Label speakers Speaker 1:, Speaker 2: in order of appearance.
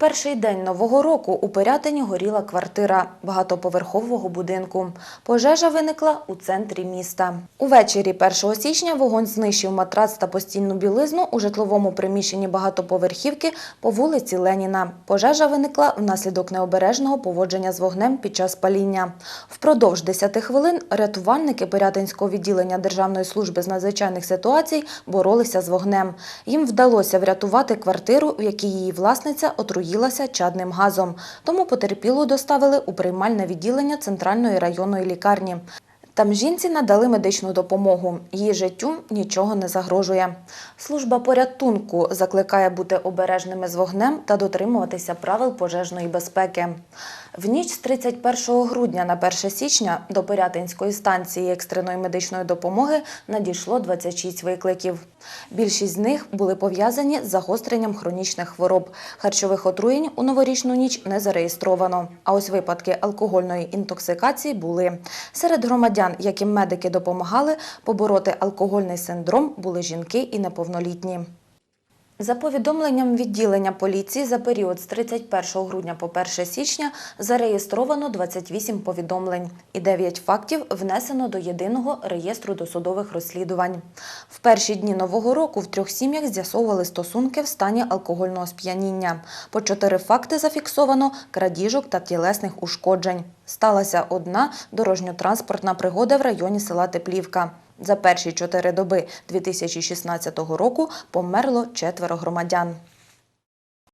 Speaker 1: перший день нового року у Пирятині горіла квартира багатоповерхового будинку. Пожежа виникла у центрі міста. Увечері 1 січня вогонь знищив матрац та постільну білизну у житловому приміщенні багатоповерхівки по вулиці Леніна. Пожежа виникла внаслідок необережного поводження з вогнем під час паління. Впродовж 10 хвилин рятувальники Пирятинського відділення Державної служби з надзвичайних ситуацій боролися з вогнем. Їм вдалося врятувати квартиру, в якій її власниця отруїлася чадним газом. Тому потерпілу доставили у приймальне відділення центральної районної лікарні. Там жінці надали медичну допомогу. Її життю нічого не загрожує. Служба порятунку закликає бути обережними з вогнем та дотримуватися правил пожежної безпеки. В ніч з 31 грудня на 1 січня до Пирятинської станції екстреної медичної допомоги надійшло 26 викликів. Більшість з них були пов'язані з загостренням хронічних хвороб. Харчових отруєнь у новорічну ніч не зареєстровано. А ось випадки алкогольної інтоксикації були. Серед громадян, яким медики допомагали побороти алкогольний синдром, були жінки і неповнолітні. За повідомленням відділення поліції за період з 31 грудня по 1 січня зареєстровано 28 повідомлень і 9 фактів внесено до єдиного реєстру досудових розслідувань. В перші дні нового року в трьох сім'ях з'ясовували стосунки в стані алкогольного сп'яніння. По чотири факти зафіксовано крадіжок та тілесних ушкоджень. Сталася одна дорожньо-транспортна пригода в районі села Теплівка. За перші чотири доби 2016 року померло четверо громадян.